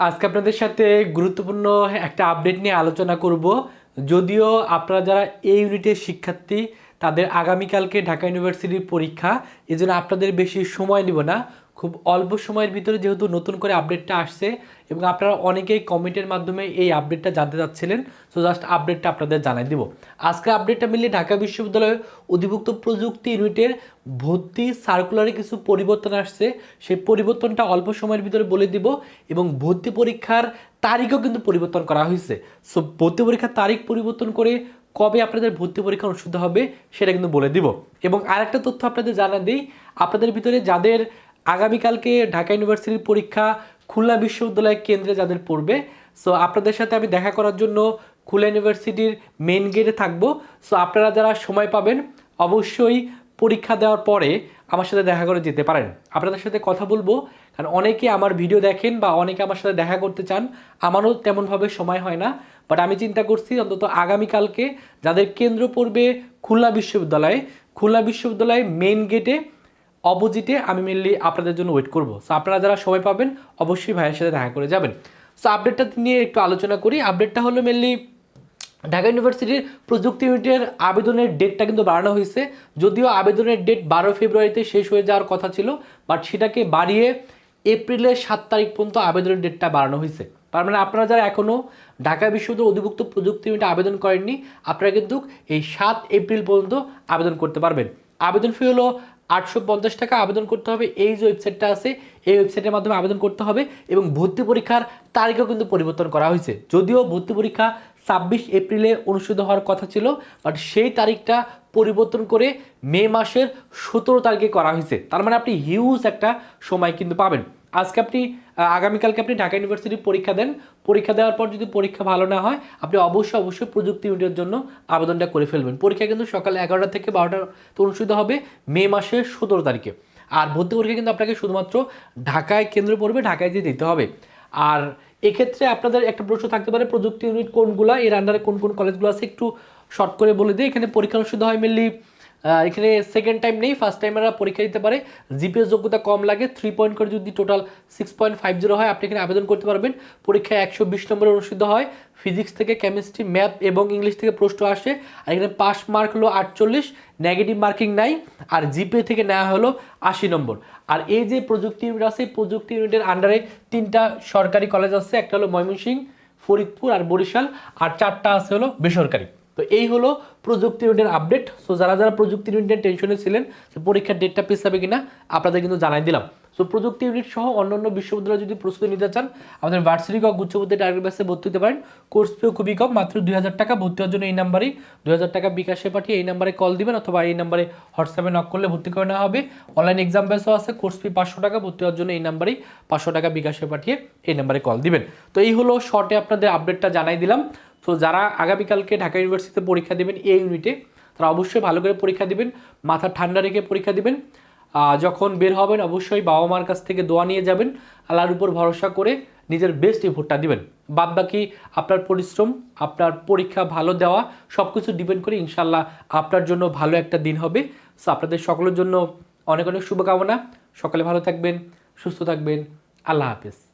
আজকে আপনাদের সাথে গুরুত্বপূর্ণ একটা আপডেট নিয়ে আলোচনা করব। যদিও আপনারা যারা এই ইউনিটের শিক্ষার্থী, তাদের আগামীকালকে ঢাকা ইউনিভার্সিটির পরীক্ষা, এজন্য আপনাদের বেশি সময় নিব না। খুব অল্প সময়ের ভিতরে যেহেতু নতুন করে আপডেটটা আসছে এবং আপনারা অনেকেই কমেন্টের মাধ্যমে এই আপডেটটা জানতে চাচ্ছিলেন সো জাস্ট আপডেটটা আপনাদের জানাই দিব। আজকে আপডেটটা মিলিয়ে ঢাকা বিশ্ববিদ্যালয়ের অধিভুক্ত প্রযুক্তি ইউনিটের ভর্তি সার্কুলারে কিছু পরিবর্তন আসছে। সেই পরিবর্তনটা অল্প সময়ের ভিতরে বলে দিব এবং ভর্তি পরীক্ষার তারিখও কিন্তু পরিবর্তন করা হয়েছে। সো ভর্তি পরীক্ষার তারিখ পরিবর্তন করে কবে আপনাদের ভর্তি পরীক্ষা অনুষ্ঠিত হবে সেটা কিন্তু বলে দিব। এবং আরেকটা তথ্য আপনাদের জানা দিই, আপনাদের ভিতরে যাদের আগামীকালকে ঢাকা ইউনিভার্সিটির পরীক্ষা খুলনা বিশ্ববিদ্যালয় কেন্দ্রে যাদের পড়বে। সো আপনাদের সাথে আমি দেখা করার জন্য খুলনা ইউনিভার্সিটির মেন গেটে থাকব। সো আপনারা যারা সময় পাবেন, অবশ্যই পরীক্ষা দেওয়ার পরে আমার সাথে দেখা করে যেতে পারেন। আপনাদের সাথে কথা বলব, কারণ অনেকে আমার ভিডিও দেখেন বা অনেকে আমার সাথে দেখা করতে চান, আমারও তেমনভাবে সময় হয় না। বাট আমি চিন্তা করছি, অন্তত আগামীকালকে যাদের কেন্দ্র পড়বে খুলনা বিশ্ববিদ্যালয়ে খুলনা বিশ্ববিদ্যালয়ে মেন গেটে অপোজিটে আমি মেনলি আপনাদের জন্য ওয়েট করব। সো আপনারা যারা সময় পাবেন, অবশ্যই ভাইয়ের সাথে দেখা করে যাবেন। সো আপডেটটা নিয়ে একটু আলোচনা করি। আপডেটটা হলো মেনলি ঢাকা ইউনিভার্সিটির প্রযুক্তি ইউনিটের আবেদনের ডেটটা কিন্তু বাড়ানো হয়েছে। যদিও আবেদনের ডেট বারো ফেব্রুয়ারিতে শেষ হয়ে যাওয়ার কথা ছিল বাট সেটাকে বাড়িয়ে এপ্রিলের সাত তারিখ পর্যন্ত আবেদনের ডেটটা বাড়ানো হয়েছে। তার মানে আপনারা যারা এখনও ঢাকা বিশ্ববিদ্যালয় অধিভুক্ত প্রযুক্তি ইউনিটে আবেদন করেননি, আপনারা কিন্তু এই সাত এপ্রিল পর্যন্ত আবেদন করতে পারবেন। আবেদন ফি হলো আটশো পঞ্চাশ টাকা আবেদন করতে হবে। এই যে ওয়েবসাইটটা আছে, এই ওয়েবসাইটের মাধ্যমে আবেদন করতে হবে এবং ভর্তি পরীক্ষার তারিখও কিন্তু পরিবর্তন করা হয়েছে। যদিও ভর্তি পরীক্ষা ছাব্বিশ এপ্রিলে অনুষ্ঠিত হওয়ার কথা ছিল বাট সেই তারিখটা পরিবর্তন করে মে মাসের সতেরো তারিখে করা হয়েছে। তার মানে আপনি হিউজ একটা সময় কিন্তু পাবেন। আজকে আপনি আগামীকালকে আপনি ঢাকা ইউনিভার্সিটির পরীক্ষা দেন। পরীক্ষা দেওয়ার পর যদি পরীক্ষা ভালো না হয়, আপনি অবশ্যই অবশ্যই প্রযুক্তি ইউনিটের জন্য আবেদনটা করে ফেলবেন। পরীক্ষা কিন্তু সকাল এগারোটা থেকে বারোটা অনুষ্ঠিত হবে, মে মাসের সতেরো তারিখে। আর ভর্তি পরীক্ষা কিন্তু আপনাকে শুধুমাত্র ঢাকায় কেন্দ্র পড়বে, ঢাকায় যে দিতে হবে। আর এক্ষেত্রে আপনাদের একটা প্রশ্ন থাকতে পারে, প্রযুক্তি ইউনিট কোনগুলো, এর আন্ডারে কোন কোন কলেজগুলো আছে, একটু শর্ট করে বলে দিই। এখানে পরীক্ষা অনুষ্ঠিত হয় মেনলি এখানে সেকেন্ড টাইম নেই ফার্স্ট টাইমেরা পরীক্ষা দিতে পারে। জিপিএস যোগ্যতা কম লাগে থ্রি পয়েন্ট করে যদি total six point five zero হয়, আপনি এখানে আবেদন করতে পারবেন। পরীক্ষায় একশো বিশ নম্বরে অনুষ্ঠিত হয়। ফিজিক্স থেকে কেমিস্ট্রি ম্যাথ এবং ইংলিশ থেকে প্রশ্ন আসে। আর এখানে পাস মার্ক হলো আটচল্লিশ নেগেটিভ মার্কিং নাই। আর জিপিএ থেকে নেওয়া হলো আশি নম্বর। আর এই যে প্রযুক্তি ইউনিট আছে প্রযুক্তি ইউনিটের আন্ডারে তিনটা সরকারি কলেজ আছে। একটা হলো ময়মনসিংহ, ফরিদপুর আর বরিশাল। আর চারটা আছে হলো বেসরকারি। তো এই হলো প্রযুক্তি ইউনিটের আপডেট সো যারা যারা প্রযুক্তি ইউনিটের টেনশনে ছিলেন যে পরীক্ষার ডেটটা পিছাবে কিনা, আপনাদের কিন্তু জানাই দিলাম। সো প্রযুক্তি ইউনিট সহ অন্যান্য বিশ্ববিদ্যালয়ে যদি প্রস্তুতি নিতে চান, আমাদের ভার্সিটি কক গুচ্ছবুদ্ধি টার্গেট বেসে ভর্তি হতে পারেন। কোর্স ফিও খুবই কম, মাত্র দুই হাজার টাকা। ভর্তি হওয়ার জন্য এই নাম্বারেই দুই হাজার টাকা বিকাশে পাঠিয়ে এই নাম্বারে কল দিবেন অথবা এই নাম্বারে হোয়াটসঅ্যাপে নক করলে ভর্তি করে নেওয়া হবে। অনলাইন এক্সাম বেসও আছে কোর্স ফি পাঁচশো টাকা। ভর্তি হওয়ার জন্য এই নাম্বারেই পাঁচশো টাকা বিকাশে পাঠিয়ে এই নাম্বারে কল দিবেন। তো এই হলো শর্টে আপনাদের আপডেটটা জানাই দিলাম। তো যারা আগামীকালকে ঢাকা ইউনিভার্সিটিতে পরীক্ষা দেবেন এই ইউনিটে, তারা অবশ্যই ভালো করে পরীক্ষা দিবেন, মাথা ঠান্ডা রেখে পরীক্ষা দিবেন। যখন বের হবেন, অবশ্যই বাবা মার কাছ থেকে দোয়া নিয়ে যাবেন, আল্লাহর উপর ভরসা করে নিজের বেস্ট ইফোর্টটা দিবেন। বাদ বাকি আপনার পরিশ্রম, আপনার পরীক্ষা ভালো দেওয়া সব কিছু ডিপেন্ড করে ইনশাল্লাহ আপনার জন্য ভালো একটা দিন হবে। সো আপনাদের সকলের জন্য অনেক অনেক শুভকামনা। সকালে ভালো থাকবেন, সুস্থ থাকবেন। আল্লাহ হাফেজ।